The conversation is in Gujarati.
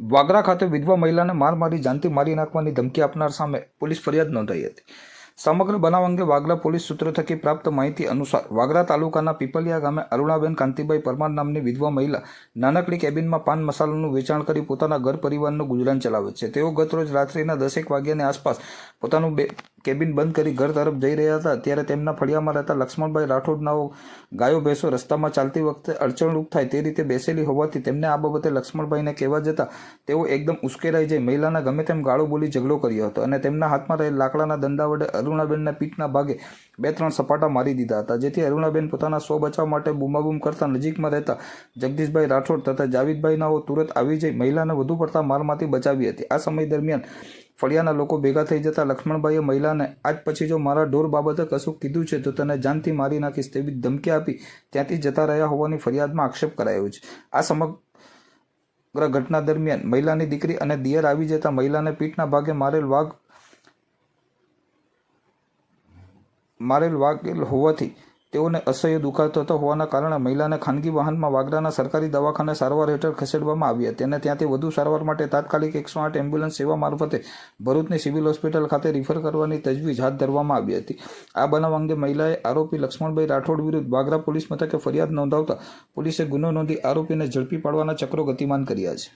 વાગરા ખાતે વિધવા મહિલાને માર મારી જાનથી મારી નાખવાની ધમકી આપનાર સામે પોલીસ ફરિયાદ નોંધાઈ હતી. સમગ્ર બનાવ અંગે વાગરા પોલીસ સૂત્રો થકી પ્રાપ્ત માહિતી અનુસાર વાગરા તાલુકાના પીપલિયા ગામે અરુણાબેન કાંતિભાઈ પરમાર નામની વિધવા મહિલા નાનકડી કેબિનમાં પાન મસાલાનું વેચાણ કરી પોતાના ઘર પરિવારનું ગુજરાન ચલાવે છે. તેઓ ગત રોજ રાત્રિના દસેક વાગ્યાની આસપાસ પોતાનું બે કેબિન બંધ કરી ઘર તરફ જઈ રહ્યા હતા. ત્યારે તેમના ફળિયામાં રહેતા લક્ષ્મણભાઈ રાઠોડનાઓ ગાયો ભેંસો રસ્તામાં ચાલતી વખતે અડચણરૂપ થાય તે રીતે બેસેલી હોવાથી તેમને આ બાબતે લક્ષ્મણભાઈને કહેવા જતાં તેઓ એકદમ ઉશ્કેરાઈ જઈ મહિલાના ગમે તેમ ગાળો બોલી ઝઘડો કર્યો હતો અને તેમના હાથમાં રહેલ લાકડાના દંડા વડે અરુણાબેનના પીઠના ભાગે બે ત્રણ સપાટા મારી દીધા હતા, જેથી અરુણાબેન પોતાના સ્વ બચાવ માટે બૂમાબૂમ કરતા નજીકમાં રહેતા જગદીશભાઈ રાઠોડ તથા જાવીદભાઈનાઓ તુરંત આવી જઈ મહિલાને વધુ પડતા મારમાંથી બચાવી હતી. આ સમય દરમિયાન ફળિયાના લોકો ભેગા થઈ જતા લક્ષ્મણભાઈએ મહિલાને, આજ પછી જો મારા ઢોર બાબતે કશું કીધું છે, તો તને જાનથી મારી નાખીશ તેવી ધમકી આપી ત્યાંથી જતા રહ્યા હોવાની ફરિયાદમાં આક્ષેપ કરાયો છે. આ સમગ્ર ઘટના દરમિયાન મહિલાની દીકરી અને દિયર આવી જતા મહિલાને પીઠના ભાગે મારેલ વાઘ, મારેલ વાઘેલ હોવાથી તેઓને અસહ્ય દુખાતો થતો હોવાના કારણે મહિલાને ખાનગી વાહનમાં વાગરાના સરકારી દવાખાને સારવાર હેઠળ ખસેડવામાં આવી હતી અને ત્યાંથી વધુ સારવાર માટે તાત્કાલિક એકસો આઠ એમ્બ્યુલન્સ સેવા મારફતે ભરૂચની સિવિલ હોસ્પિટલ ખાતે રિફર કરવાની તજવીજ હાથ ધરવામાં આવી હતી. આ બનાવ અંગે મહિલાએ આરોપી લક્ષ્મણભાઈ રાઠોડ વિરુદ્ધ વાગરા પોલીસ મથકે ફરિયાદ નોંધાવતા પોલીસે ગુનો નોંધી આરોપીને ઝડપી પાડવાના ચક્રો ગતિમાન કર્યા છે.